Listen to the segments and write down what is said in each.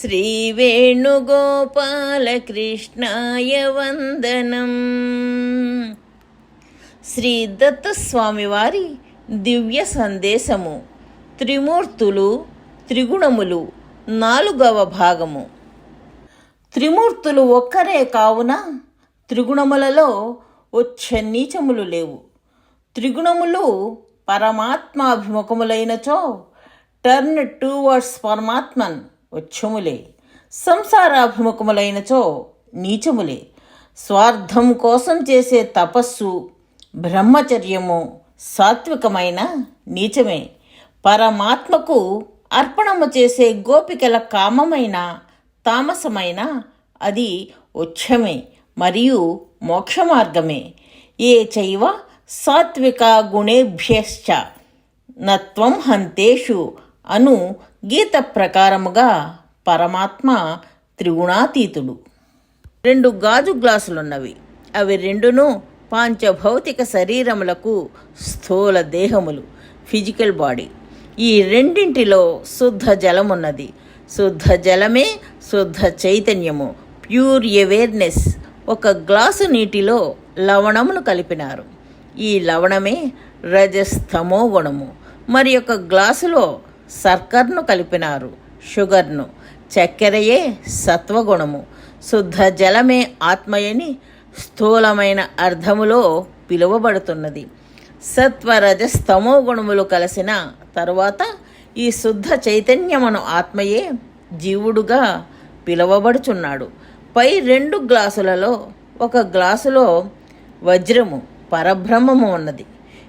శ్రీవేణుగోపాలకృష్ణాయ వందనం. శ్రీ దత్తస్వామివారి దివ్య సందేశము త్రిమూర్తులు త్రిగుణములు నాలుగవ భాగము. త్రిమూర్తులు ఒక్కరే కావున త్రిగుణములలో వచ్చ నీచములు లేవు. త్రిగుణములు పరమాత్మాభిముఖములైనచో టర్న్ టువర్డ్స్ పరమాత్మన్. ఉచ్చములే సంసారాభిముఖములైనచో నీచములే. స్వార్థం కోసం చేసే తపస్సు బ్రహ్మచర్యము సాత్వికమైన నీచమే. పరమాత్మకు అర్పణము చేసే గోపికల కామమైన తామసమైన అది ఉచ్ఛమే మరియు మోక్ష మార్గమే ఏ చైవ సాత్విక గుణేభ్యశ్చ నత్వం హంతేషు అను గీత ప్రకారముగా పరమాత్మ త్రిగుణాతీతుడు. రెండు గాజు గ్లాసులున్నవి. అవి రెండును పాంచభౌతిక శరీరములకు స్థూల దేహములు ఫిజికల్ బాడీ. ఈ రెండింటిలో శుద్ధ జలమున్నది. శుద్ధ జలమే శుద్ధ చైతన్యము ప్యూర్ అవేర్నెస్. ఒక గ్లాసు నీటిలో లవణమును కలిపినారు. ఈ లవణమే రజస్తమో గుణము మరి ఒక గ్లాసులో సర్కర్ను కలిపినారు. షుగర్ను. చక్కెరయే సత్వగుణము. శుద్ధ జలమే ఆత్మయని స్థూలమైన అర్థములో పిలువబడుతున్నది. సత్వరజస్తమో గుణములు కలిసిన తరువాత ఈ శుద్ధ చైతన్యమును ఆత్మయే జీవుడుగా పిలువబడుచున్నాడు. పై రెండు గ్లాసులలో ఒక గ్లాసులో వజ్రము పరబ్రహ్మము ఉన్నది.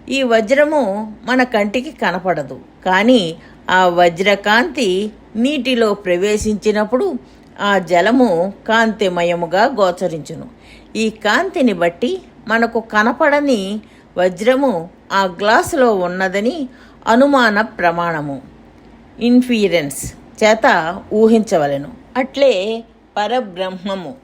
ఈ వజ్రము మన కంటికి కనపడదు. కానీ ఆ వజ్రకాంతి నీటిలో ప్రవేశించినప్పుడు ఆ జలము కాంతిమయముగా గోచరించును. ఈ కాంతిని బట్టి మనకు కనపడని వజ్రము ఆ గ్లాసులో ఉన్నదని అనుమాన ప్రమాణము. ఇన్ఫీరెన్స్ చేత ఊహించవలెను. అట్లే పరబ్రహ్మము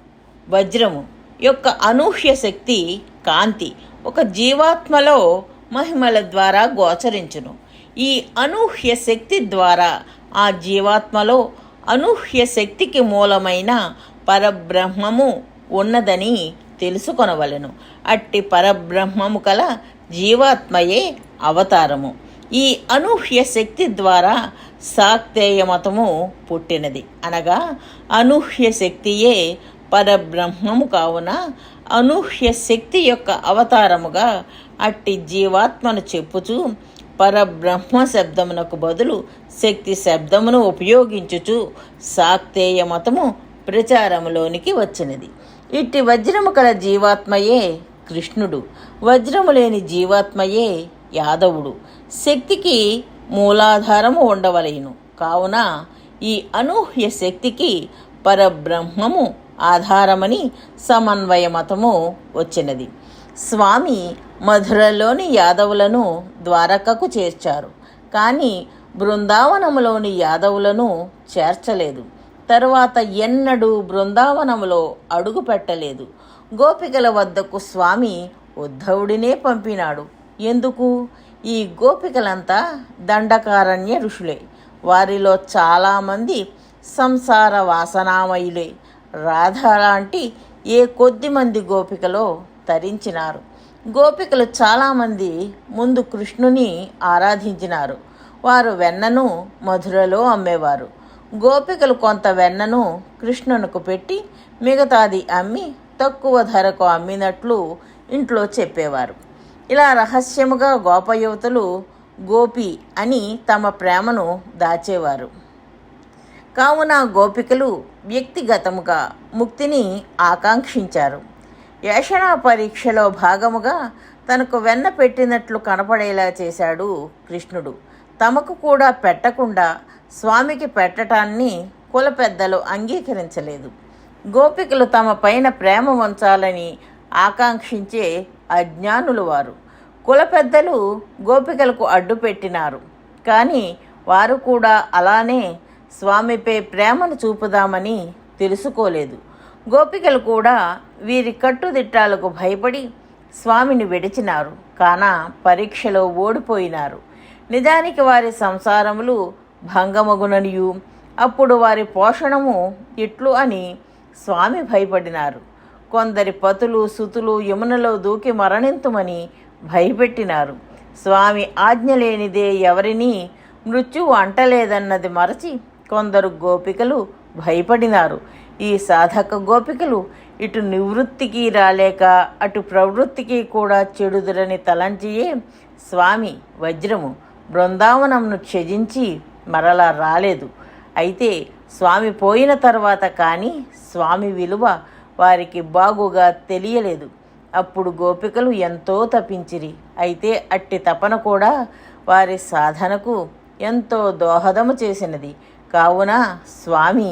వజ్రము యొక్క అనూహ్య శక్తి కాంతి ఒక జీవాత్మలో మహిమల ద్వారా గోచరించును. ఈ అనూహ్య శక్తి ద్వారా ఆ జీవాత్మలో అనూహ్య శక్తికి మూలమైన పరబ్రహ్మము ఉన్నదని తెలుసుకొనవలెను. అట్టి పరబ్రహ్మము కల జీవాత్మయే అవతారము. ఈ అనూహ్య శక్తి ద్వారా సాక్తేయ మతము పుట్టినది. అనగా అనూహ్య శక్తియే పరబ్రహ్మము కావున అనూహ్య శక్తి యొక్క అవతారముగా అట్టి జీవాత్మను చెప్పుచు పరబ్రహ్మ శబ్దమునకు బదులు శక్తి శబ్దమును ఉపయోగించుచు సాక్తేయ మతము ప్రచారములోనికి వచ్చినది. ఇట్టి వజ్రము కల జీవాత్మయే కృష్ణుడు. వజ్రము లేని జీవాత్మయే యాదవుడు. శక్తికి మూలాధారము ఉండవలేను. కావున ఈ అనూహ్య శక్తికి పరబ్రహ్మము ఆధారమని సమన్వయ మతము వచ్చినది. స్వామి మధురలోని యాదవులను ద్వారకకు చేర్చారు. కానీ బృందావనములోని యాదవులను చేర్చలేదు. తరువాత ఎన్నడూ బృందావనములో అడుగు పెట్టలేదు. గోపికల వద్దకు స్వామి ఉద్ధవుడినే పంపినాడు. ఎందుకు? ఈ గోపికలంతా దండకారణ్య ఋషులే. వారిలో చాలామంది సంసార వాసనామయులే. రాధ లాంటి ఏ కొద్ది మంది గోపికలో తరించినారు. గోపికలు చాలామంది ముందు కృష్ణుని ఆరాధించినారు. వారు వెన్నను మధురలో అమ్మేవారు. గోపికలు కొంత వెన్నను కృష్ణునకు పెట్టి మిగతాది అమ్మి తక్కువ ధరకు అమ్మినట్లు ఇంట్లో చెప్పేవారు. ఇలా రహస్యముగా గోపయువతలు గోపి అని తమ ప్రేమను దాచేవారు. కావున గోపికలు వ్యక్తిగతముగా ముక్తిని ఆకాంక్షించారు. యాషణ పరీక్షలో భాగముగా తనకు వెన్న పెట్టినట్లు కనపడేలా చేశాడు కృష్ణుడు. తమకు కూడా పెట్టకుండా స్వామికి పెట్టటాన్ని కుల పెద్దలు అంగీకరించలేదు. గోపికలు తమ పైన ప్రేమ ఉంచాలని ఆకాంక్షించే అజ్ఞానులు వారు. కుల పెద్దలు గోపికలకు అడ్డు పెట్టినారు. కానీ వారు కూడా అలానే స్వామిపై ప్రేమను చూపుదామని తెలుసుకోలేదు. గోపికలు కూడా వీరి కట్టుదిట్టాలకు భయపడి స్వామిని విడిచినారు. కాన పరీక్షలో ఓడిపోయినారు. నిజానికి వారి సంసారములు భంగమగుననియు. అప్పుడు వారి పోషణము ఇట్లు అని స్వామి భయపడినారు. కొందరి పతులు సుతులు యమునలో దూకి మరణింతుమని భయపెట్టినారు. స్వామి ఆజ్ఞ లేనిదే ఎవరిని మృత్యువు అంటలేదన్నది మరచి కొందరు గోపికలు భయపడినారు. ఈ సాధక గోపికలు ఇటు నివృత్తికి రాలేక అటు ప్రవృత్తికి కూడా చెడుదురని తలంచియే స్వామి వజ్రము బృందావనంను త్యజించి మరలా రాలేదు. అయితే స్వామి పోయిన తర్వాత కానీ స్వామి విలువ వారికి బాగుగా తెలియలేదు. అప్పుడు గోపికలు ఎంతో తపించిరి అయితే అట్టి తపన కూడా వారి సాధనకు ఎంతో దోహదము చేసినది. కావున స్వామి